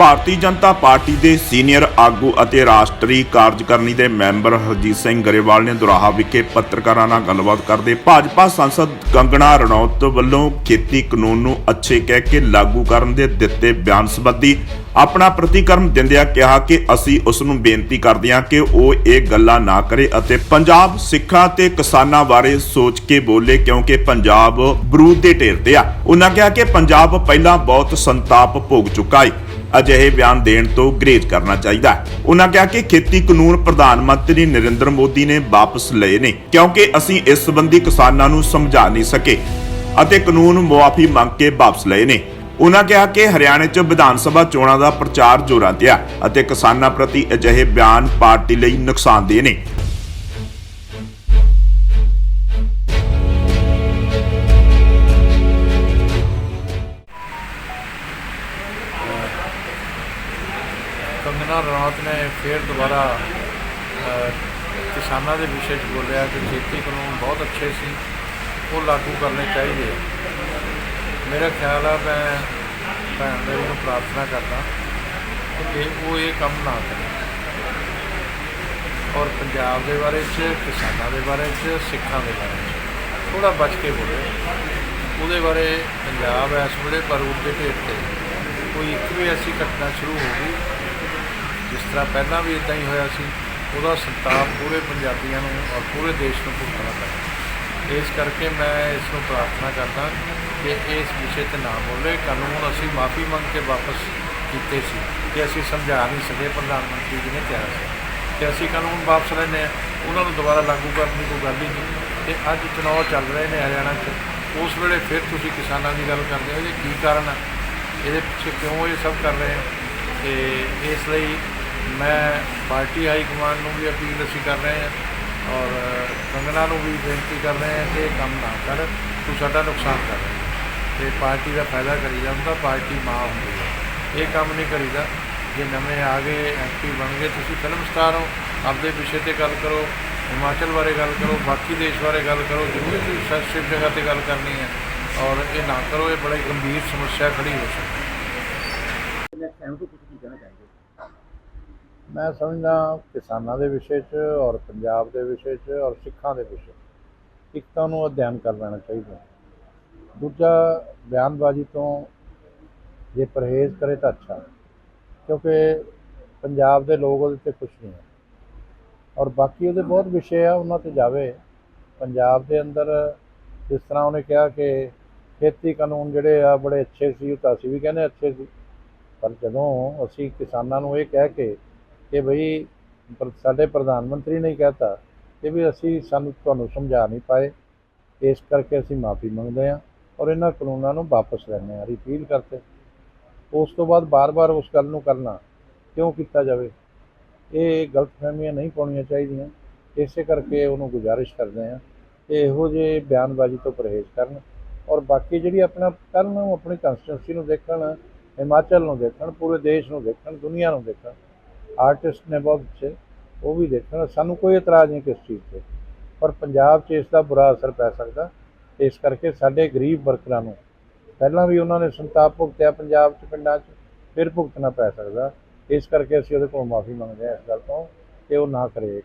Bharatiya Janata party ਦੇ senior ਆਗੂ ਅਤੇ ਰਾਸ਼ਟਰੀ ਕਾਰਜਕਾਰਨੀ ਦੇ ਮੈਂਬਰ ਹਰਜੀਤ ਸਿੰਘ ਗਰੇਵਾਲ ਨੇ ਦੁਰਾਹਾ ਵਿਖੇ ਪੱਤਰਕਾਰਾਂ ਨਾਲ ਗੱਲਬਾਤ ਕਰਦੇ ਭਾਜਪਾ ਸੰਸਦ ਕੰਗਣਾ ਰਣੌਤ ਵੱਲੋਂ ਖੇਤੀ ਕਾਨੂੰਨ ਨੂੰ ਅੱਛੇ ਕਹਿ ਕੇ ਲਾਗੂ ਕਰਨ ਦੇ ਦਿੱਤੇ ਬਿਆਨ ਸੰਬੰਧੀ ਆਪਣਾ ਪ੍ਰਤੀਕਰਮ ਦਿੰਦਿਆਂ ਕਿਹਾ ਕਿ ਅਸੀਂ ਉਸ ਨੂੰ ਬੇਨਤੀ ਕਰਦੇ ਹਾਂ ਕਿ ਉਹ ਇਹ ਗੱਲਾਂ ਨਾ ਕਰੇ ਅਤੇ ਪੰਜਾਬ ਸਿੱਖਾਂ ਤੇ ਕਿਸਾਨਾਂ ਬਾਰੇ ਸੋਚ ਕੇ ਬੋਲੇ ਕਿਉਂਕਿ ਪੰਜਾਬ ਬਰੂਦ ਦੇ ਢੇਰ ਤੇ ਆ। ਉਹਨਾਂ ਕਿਹਾ ਕਿ ਪੰਜਾਬ ਪਹਿਲਾਂ ਬਹੁਤ ਸੰਤਾਪ ਭੋਗ ਚੁੱਕਾ ਹੈ। ਅਜਿਹੇ ਬਿਆਨ ਦੇਣ ਤੋਂ ਗਰੇਜ਼ ਕਰਨਾ ਚਾਹੀਦਾ ਹੈ। ਉਹਨਾਂ ਕਿਹਾ ਕਿ ਖੇਤੀ ਕਾਨੂੰਨ ਪ੍ਰਧਾਨ ਮੰਤਰੀ ਨਰਿੰਦਰ ਮੋਦੀ ਨੇ ਵਾਪਸ ਲਏ ਨੇ, ਕਿਉਂਕਿ ਅਸੀਂ ਇਸ ਸੰਬੰਧੀ ਕਿਸਾਨਾਂ ਨੂੰ ਸਮਝਾ ਨਹੀਂ ਸਕੇ ਅਤੇ ਕਾਨੂੰਨ ਮੁਆਫੀ ਮੰਗ ਕੇ ਵਾਪਸ ਲਏ ਨੇ। ਉਹਨਾਂ ਕਿਹਾ ਕਿ ਹਰਿਆਣੇ 'ਚ ਵਿਧਾਨ ਸਭਾ ਚੋਣਾਂ ਦਾ ਪ੍ਰਚਾਰ ਜ਼ੋਰਾਂ ਤੇ ਆ ਅਤੇ ਕਿਸਾਨਾਂ ਪ੍ਰਤੀ ਅਜਿਹੇ ਬਿਆਨ ਪਾਰਟੀ ਲਈ ਨੁਕਸਾਨਦੇਹ ਨੇ। ਕੰਗਨਾ ਰਣੌਤ ਨੇ ਫਿਰ ਦੁਬਾਰਾ ਕਿਸਾਨਾਂ ਦੇ ਵਿਸ਼ੇ 'ਚ ਬੋਲਿਆ ਕਿ ਖੇਤੀ ਕਾਨੂੰਨ ਬਹੁਤ ਅੱਛੇ ਸੀ, ਉਹ ਲਾਗੂ ਕਰਨੇ ਚਾਹੀਦੇ ਆ। ਮੇਰਾ ਖਿਆਲ ਆ ਮੈਂ ਭੈਣ ਦੇ ਨੂੰ ਪ੍ਰਾਰਥਨਾ ਕਰਦਾ ਕਿ ਉਹ ਇਹ ਕੰਮ ਨਾ ਕਰੇ, ਔਰ ਪੰਜਾਬ ਦੇ ਬਾਰੇ 'ਚ, ਕਿਸਾਨਾਂ ਦੇ ਬਾਰੇ 'ਚ, ਸਿੱਖਾਂ ਦੇ ਬਾਰੇ 'ਚ ਥੋੜਾ ਬਚ ਕੇ ਬੋਲੇ, ਉਹਦੇ ਬਾਰੇ ਪੰਜਾਬ ਇਸ ਵੇਲੇ ਬਾਰੂਦ ਦੇ ਢੇਰ ਤੇ। ਕੋਈ ਇੱਕ ਵੀ ਐਸੀ ਘਟਨਾ ਸ਼ੁਰੂ ਹੋ ਗਈ ਜਿਸ ਤਰ੍ਹਾਂ ਪਹਿਲਾਂ ਵੀ ਇਦਾਂ ਹੀ ਹੋਇਆ ਸੀ, ਉਹਦਾ ਸੰਤਾਪ ਪੂਰੇ ਪੰਜਾਬੀਆਂ ਨੂੰ ਔਰ ਪੂਰੇ ਦੇਸ਼ ਨੂੰ ਭੁਗਤਣਾ ਪੈਣਾ ਇਸ ਕਰਕੇ ਮੈਂ ਇਸ ਨੂੰ ਪ੍ਰਾਰਥਨਾ ਕਰਦਾ ਕਿ ਇਸ ਵਿਸ਼ੇ ਤੇ ਨਾ ਬੋਲੇ। ਕਾਨੂੰਨ ਅਸੀਂ ਮਾਫੀ ਮੰਗ ਕੇ ਵਾਪਸ ਕੀਤੇ ਸੀ ਕਿ ਅਸੀਂ ਸਮਝਾ ਨਹੀਂ ਸਕੇ ਪ੍ਰਧਾਨ ਮੰਤਰੀ ਜੀ ਨੇ ਕਿਹਾ ਸੀ। ਕਿ ਅਸੀਂ ਕਾਨੂੰਨ ਵਾਪਸ ਲੈਂਦੇ ਹਾਂ। ਉਹਨਾਂ ਨੂੰ ਦੁਬਾਰਾ ਲਾਗੂ ਕਰਨ ਦੀ ਕੋਈ ਗੱਲ ਹੀ ਨਹੀਂ। ਤੇ ਅੱਜ ਚੁਣਾਵ ਚੱਲ ਰਹੇ ਨੇ ਹਰਿਆਣਾ 'ਚ। ਉਸ ਵੇਲੇ ਫਿਰ ਤੁਸੀਂ ਕਿਸਾਨਾਂ ਦੀ ਗੱਲ ਕਰਦੇ ਹੋ ਜੀ ਕੀ ਕਾਰਨ ਆ? ਇਹਦੇ ਪਿੱਛੇ ਕਿਉਂ ਇਹ ਸਭ ਕਰ ਰਹੇ ਹੋ? ਤੇ ਇਸ ਲਈ ਮੈਂ ਪਾਰਟੀ ਹਾਈ ਕਮਾਂਡ ਨੂੰ ਵੀ ਅਪੀਲ ਅਸੀਂ ਕਰ ਰਹੇ ਹਾਂ ਔਰ ਕੰਗਨਾ ਨੂੰ ਵੀ ਬੇਨਤੀ ਕਰ ਰਹੇ ਹਾਂ ਕਿ ਇਹ ਕੰਮ ਨਾ ਕਰ, ਤੂੰ ਸਾਡਾ ਨੁਕਸਾਨ ਕਰ। ਰਿਹਾ ਤੇ ਪਾਰਟੀ ਦਾ ਫਾਇਦਾ ਕਰੀਦਾ ਹੁੰਦਾ ਪਾਰਟੀ ਮਾਂ ਹੁੰਦੀ ਹੈ। ਇਹ ਕੰਮ ਨਹੀਂ ਕਰੀਦਾ। ਜੇ ਨਵੇਂ ਆ ਗਏ ਐਮਪੀ ਬਣ ਗਏ, ਤੁਸੀਂ ਫਿਲਮ ਸਟਾਰ ਹੋ, ਆਪਦੇ ਵਿਸ਼ੇ ਤੇ ਗੱਲ ਕਰੋ, ਹਿਮਾਚਲ ਬਾਰੇ ਗੱਲ ਕਰੋ, ਬਾਕੀ ਦੇਸ਼ ਬਾਰੇ ਗੱਲ ਕਰੋ, ਜ਼ਰੂਰੀ ਤੁਸੀਂ ਸੈਂਸਿਟਿਵ ਜਗ੍ਹਾ ਤੇ ਗੱਲ ਕਰਨੀ ਹੈ ਔਰ ਇਹ ਨਾ ਕਰੋ, ਇਹ ਬੜੀ ਗੰਭੀਰ ਸਮੱਸਿਆ ਖੜੀ ਹੋ ਸਕਦੀ ਹੈ। ਮੈਂ ਸਮਝਦਾ ਕਿਸਾਨਾਂ ਦੇ ਵਿਸ਼ੇ 'ਚ ਔਰ ਪੰਜਾਬ ਦੇ ਵਿਸ਼ੇ 'ਚ ਔਰ ਸਿੱਖਾਂ ਦੇ ਵਿਸ਼ੇ 'ਚ ਇੱਕ ਤਾਂ ਉਹਨੂੰ ਅਧਿਐਨ ਕਰ ਲੈਣਾ ਚਾਹੀਦਾ। ਦੂਜਾ, ਬਿਆਨਬਾਜ਼ੀ ਤੋਂ ਜੇ ਪਰਹੇਜ਼ ਕਰੇ ਤਾਂ ਅੱਛਾ, ਕਿਉਂਕਿ ਪੰਜਾਬ ਦੇ ਲੋਕ ਉਹਦੇ ਤੇ ਖੁਸ਼ ਨਹੀਂ ਹੈ। ਔਰ ਬਾਕੀ ਉਹਦੇ ਬਹੁਤ ਵਿਸ਼ੇ ਆ, ਉਹਨਾਂ ਤੇ ਜਾਵੇ। ਪੰਜਾਬ ਦੇ ਅੰਦਰ ਜਿਸ ਤਰ੍ਹਾਂ ਉਹਨੇ ਕਿਹਾ ਕਿ ਖੇਤੀ ਕਾਨੂੰਨ ਜਿਹੜੇ ਆ ਬੜੇ ਅੱਛੇ ਸੀ, ਉਹ ਤਾਂ ਅਸੀਂ ਵੀ ਕਹਿੰਦੇ ਅੱਛੇ ਸੀ। ਪਰ ਜਦੋਂ ਅਸੀਂ ਕਿਸਾਨਾਂ ਨੂੰ ਇਹ ਕਹਿ ਕੇ ਕਿ ਭਈ ਸਾਡੇ ਪ੍ਰਧਾਨ ਮੰਤਰੀ ਨੇ ਹੀ ਕਹਿਤਾ ਕਿ ਵੀ ਅਸੀਂ ਸਾਨੂੰ ਤੁਹਾਨੂੰ ਸਮਝਾ ਨਹੀਂ ਪਾਏ, ਇਸ ਕਰਕੇ ਅਸੀਂ ਮਾਫੀ ਮੰਗਦੇ ਹਾਂ ਔਰ ਇਹਨਾਂ ਕਾਨੂੰਨਾਂ ਨੂੰ ਵਾਪਸ ਲੈਂਦੇ ਹਾਂ ਰਿਪੀਲ ਕਰਤੇ। ਉਸ ਤੋਂ ਬਾਅਦ ਬਾਰ-ਬਾਰ ਉਸ ਗੱਲ ਨੂੰ ਕਰਨਾ ਕਿਉਂ ਕੀਤਾ ਜਾਵੇ? ਇਹ ਗਲਤਫਹਿਮੀਆਂ ਨਹੀਂ ਪਾਉਣੀਆਂ ਚਾਹੀਦੀਆਂ। ਇਸੇ ਕਰਕੇ ਉਹਨੂੰ ਗੁਜ਼ਾਰਿਸ਼ ਕਰਦੇ ਹਾਂ ਕਿ ਇਹੋ ਜਿਹੇ ਬਿਆਨਬਾਜ਼ੀ ਤੋਂ ਪਰਹੇਜ਼ ਕਰਨ ਔਰ ਬਾਕੀ ਜਿਹੜੀ ਆਪਣਾ ਕਰਨ ਉਹ ਆਪਣੀ ਕੰਸਟੀਟਿਊਂਸੀ ਨੂੰ ਦੇਖਣ, ਹਿਮਾਚਲ ਨੂੰ ਦੇਖਣ, ਪੂਰੇ ਦੇਸ਼ ਨੂੰ ਦੇਖਣ, ਦੁਨੀਆ ਨੂੰ ਦੇਖਣ। ਆਰਟਿਸਟ ਨੇ ਬਹੁਤ ਅੱਛੇ ਉਹ ਵੀ ਦੇਖਣ। ਸਾਨੂੰ ਕੋਈ ਇਤਰਾਜ਼ ਨਹੀਂ ਕਿਸ ਚੀਜ਼ ਤੇ। ਪਰ ਪੰਜਾਬ 'ਚ ਇਸ ਦਾ ਬੁਰਾ ਅਸਰ ਪੈ ਸਕਦਾ। ਇਸ ਕਰਕੇ ਸਾਡੇ ਗਰੀਬ ਵਰਕਰਾਂ ਨੂੰ ਪਹਿਲਾਂ ਵੀ ਉਹਨਾਂ ਨੇ ਸੰਤਾਪ ਭੁਗਤਿਆ ਪੰਜਾਬ 'ਚ, ਪਿੰਡਾਂ 'ਚ, ਫਿਰ ਭੁਗਤਣਾ ਪੈ ਸਕਦਾ। ਇਸ ਕਰਕੇ ਅਸੀਂ ਉਹਦੇ ਕੋਲ ਮਾਫੀ ਮੰਗਦੇ ਹਾਂ ਇਸ ਗੱਲ ਤੋਂ, ਕਿ ਉਹ ਨਾ ਕਰੇ